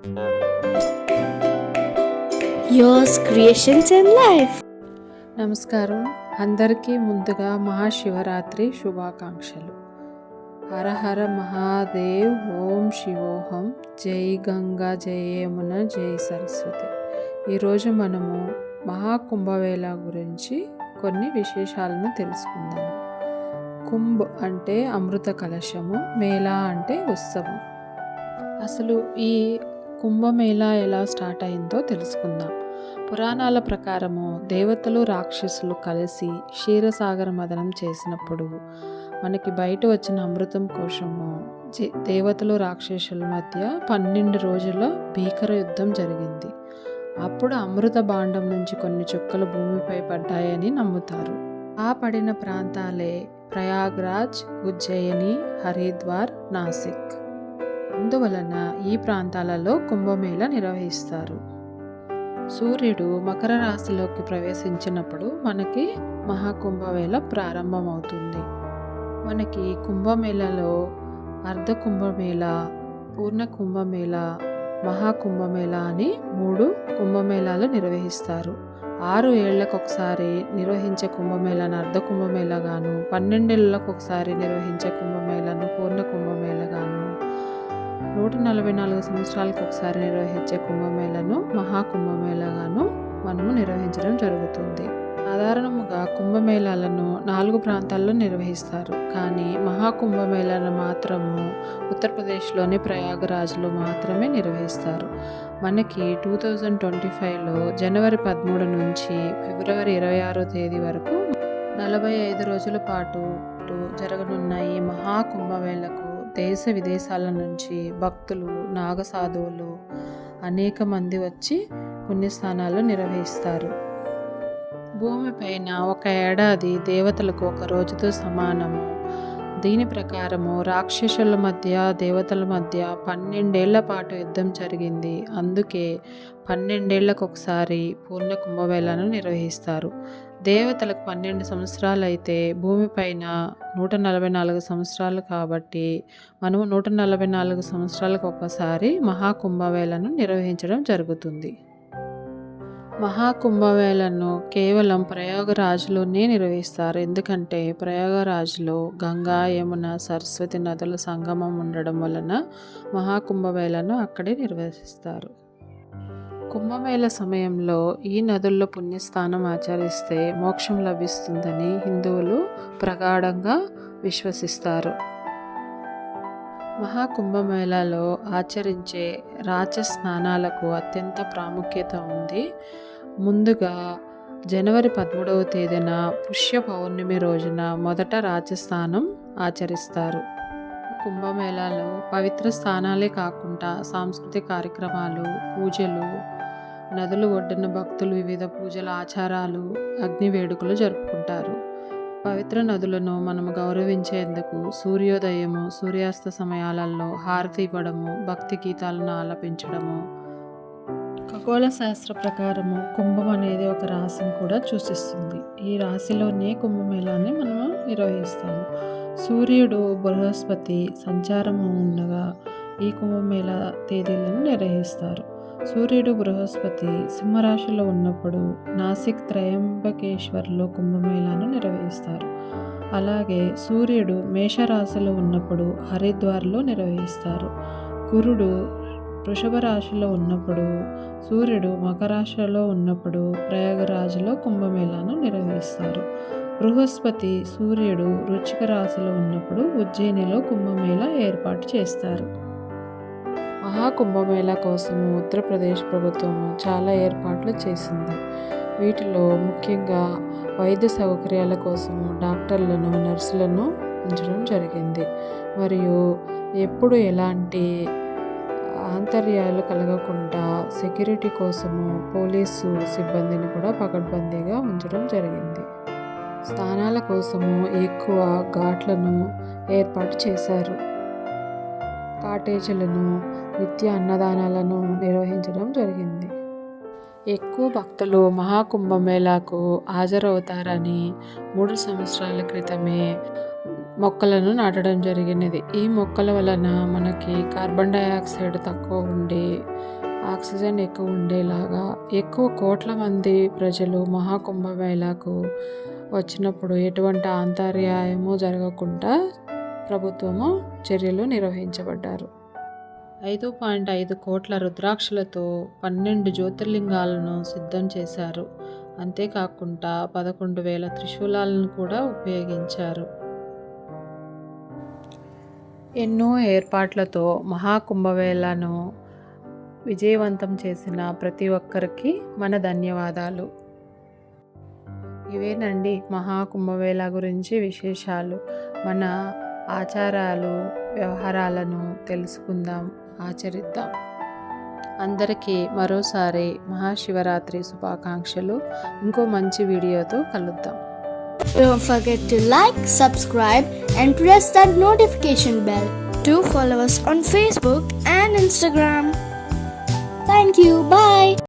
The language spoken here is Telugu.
Yours creations and life. నమస్కారం. అందరికీ ముందుగా మహాశివరాత్రి శుభాకాంక్షలు. హర హర మహాదేవ్ ఓం శివోహం. జై గంగా జై యమున జై సరస్వతి. ఈరోజు మనము మహాకుంభవేళ గురించి కొన్ని విశేషాలను తెలుసుకుందాము కుంభ్ అంటే అమృత కలశము మేళా అంటే ఉత్సవం. అసలు ఈ కుంభమేళా ఎలా స్టార్ట్ అయిందో తెలుసుకుందాం. పురాణాల ప్రకారము దేవతలు రాక్షసులు కలిసి క్షీరసాగర మదనం చేసినప్పుడు మనకి బయట వచ్చిన అమృతం కోసము దేవతలు రాక్షసుల మధ్య పన్నెండు రోజుల భీకర యుద్ధం జరిగింది. అప్పుడు అమృత భాండం నుంచి కొన్ని చుక్కలు భూమిపై పడ్డాయని నమ్ముతారు. ఆ పడిన ప్రాంతాలే ప్రయాగ్రాజ్ ఉజ్జయిని హరిద్వార్ నాసిక్. అందువలన ఈ ప్రాంతాలలో కుంభమేళ నిర్వహిస్తారు. సూర్యుడు మకర రాశిలోకి ప్రవేశించినప్పుడు మనకి మహాకుంభమేళ ప్రారంభమవుతుంది. మనకి కుంభమేళలో అర్ధ కుంభమేళ పూర్ణ కుంభమేళ మహాకుంభమేళ అని మూడు కుంభమేళాలు నిర్వహిస్తారు. ఆరు ఏళ్ళకు ఒకసారి నిర్వహించే కుంభమేళను అర్ధ కుంభమేళగాను పన్నెండేళ్ళకు ఒకసారి నిర్వహించే కుంభమేళను పూర్ణ కుంభమేళగాను నూట నలభై నాలుగు సంవత్సరాలకు ఒకసారి నిర్వహించే కుంభమేళను మహాకుంభమేళగాను మనము నిర్వహించడం జరుగుతుంది. సాధారణముగా కుంభమేళాలను నాలుగు ప్రాంతాల్లో నిర్వహిస్తారు. కానీ మహాకుంభమేళను మాత్రము ఉత్తరప్రదేశ్లోని ప్రయాగరాజ్లో మాత్రమే నిర్వహిస్తారు. మనకి టూ థౌజండ్ ట్వంటీ ఫైవ్లో జనవరి పదమూడు నుంచి ఫిబ్రవరి ఇరవై ఆరో తేదీ వరకు నలభై ఐదు రోజుల పాటు జరగనున్న ఈ మహాకుంభమేళకు దేశ విదేశాల నుంచి భక్తులు నాగసాధువులు అనేక మంది వచ్చి పుణ్యస్థానాలు నిర్వహిస్తారు. భూమిపైన ఒక ఏడాది దేవతలకు ఒక రోజుతో సమానము దీని ప్రకారము రాక్షసుల మధ్య దేవతల మధ్య పన్నెండేళ్ళ పాటు యుద్ధం జరిగింది. అందుకే పన్నెండేళ్ళకు ఒకసారి పూర్ణ కుంభమేళను నిర్వహిస్తారు. దేవతలకు పన్నెండు సంవత్సరాలు అయితే భూమిపైన నూట నలభై నాలుగు సంవత్సరాలు కాబట్టి మనము నూట నలభై నాలుగు సంవత్సరాలకు ఒక్కసారి మహాకుంభమేళను నిర్వహించడం జరుగుతుంది. మహాకుంభమేళను కేవలం ప్రయాగరాజులోనే నిర్వహిస్తారు. ఎందుకంటే ప్రయాగరాజులో గంగా యమున సరస్వతి నదుల సంగమం ఉండడం వలన మహాకుంభమేళను అక్కడే నిర్వహిస్తారు. కుంభమేళ సమయంలో ఈ నదుల్లో పుణ్యస్థానం ఆచరిస్తే మోక్షం లభిస్తుందని హిందువులు ప్రగాఢంగా విశ్వసిస్తారు. మహాకుంభమేళాలో ఆచరించే రాచ స్నానాలకు అత్యంత ప్రాముఖ్యత ఉంది. ముందుగా జనవరి పదమూడవ తేదీన పుష్య పౌర్ణమి రోజున మొదట రాజస్థానం ఆచరిస్తారు. కుంభమేళాలో పవిత్ర స్థానాలే కాకుండా సాంస్కృతిక కార్యక్రమాలు పూజలు నదులు ఒడ్డున భక్తులు వివిధ పూజల ఆచారాలు అగ్ని వేడుకలు జరుపుకుంటారు. పవిత్ర నదులను మనం గౌరవించేందుకు సూర్యోదయము సూర్యాస్త సమయాలలో హారతి ఇవ్వడము భక్తి గీతాలను ఆలపించడము. ఖగోళ శాస్త్ర ప్రకారము కుంభం అనేది ఒక రాశిని కూడా సూచిస్తుంది. ఈ రాశిలోనే కుంభమేళాన్ని మనము నిర్వహిస్తాము. సూర్యుడు బృహస్పతి సంచారము ఉండగా ఈ కుంభమేళ తేదీలను నిర్వహిస్తారు. సూర్యుడు బృహస్పతి సింహరాశిలో ఉన్నప్పుడు నాసిక్ త్రయంబకేశ్వర్లో కుంభమేళాను నిర్వహిస్తారు. అలాగే సూర్యుడు మేషరాశిలో ఉన్నప్పుడు హరిద్వార్లో నిర్వహిస్తారు. గురుడు వృషభ రాశిలో ఉన్నప్పుడు సూర్యుడు మకరాశిలో ఉన్నప్పుడు ప్రయాగరాజులో కుంభమేళాను నిర్వహిస్తారు. బృహస్పతి సూర్యుడు వృచ్చిక రాశిలో ఉన్నప్పుడు ఉజ్జయినిలో కుంభమేళా ఏర్పాటు చేస్తారు. మహాకుంభమేళా కోసం ఉత్తరప్రదేశ్ ప్రభుత్వం చాలా ఏర్పాట్లు చేసింది. వీటిలో ముఖ్యంగా వైద్య సౌకర్యాల కోసము డాక్టర్లను నర్సులను ఉంచడం జరిగింది. మరియు ఎప్పుడు ఎలాంటి ఆంతర్యాలు కలగకుండా సెక్యూరిటీ కోసము పోలీసు సిబ్బందిని కూడా పకడ్బందీగా ఉంచడం జరిగింది. స్థానాల కోసము ఎక్కువ ఘాట్లను ఏర్పాటు చేశారు. కాటేజీలను నిత్య అన్నదానాలను నిర్వహించడం జరిగింది. ఎక్కువ భక్తులు మహాకుంభమేళాకు హాజరవుతారని మూడు సంవత్సరాల క్రితమే మొక్కలను నాటడం జరిగినది. ఈ మొక్కల వలన మనకి కార్బన్ డైఆక్సైడ్ తక్కువ ఉండి ఆక్సిజన్ ఎక్కువ ఉండేలాగా ఎక్కువ కోట్ల మంది ప్రజలు మహాకుంభమేళాకు వచ్చినప్పుడు ఎటువంటి ఆంతర్యాయము జరగకుండా ప్రభుత్వము చర్యలు నిర్వహించబడ్డారు. ఐదు పాయింట్ ఐదు కోట్ల రుద్రాక్షలతో పన్నెండు జ్యోతిర్లింగాలను సిద్ధం చేశారు. అంతేకాకుండా పదకొండు వేల త్రిశూలాలను కూడా ఉపయోగించారు. ఎన్నో ఏర్పాట్లతో మహాకుంభవేళను విజయవంతం చేసిన ప్రతి ఒక్కరికి మన ధన్యవాదాలు. ఇవేనండి మహాకుంభవేళ గురించి విశేషాలు. మన ఆచారాలు వ్యవహారాలను తెలుసుకుందాం ఆచరిద్దాం అందరికీ మరోసారి మహాశివరాత్రి శుభాకాంక్షలు ఇంకో మంచి వీడియోతో కలుద్దాం Don't forget to like, subscribe, and press that notification bell. Do follow us on Facebook and Instagram. Thank you. Bye.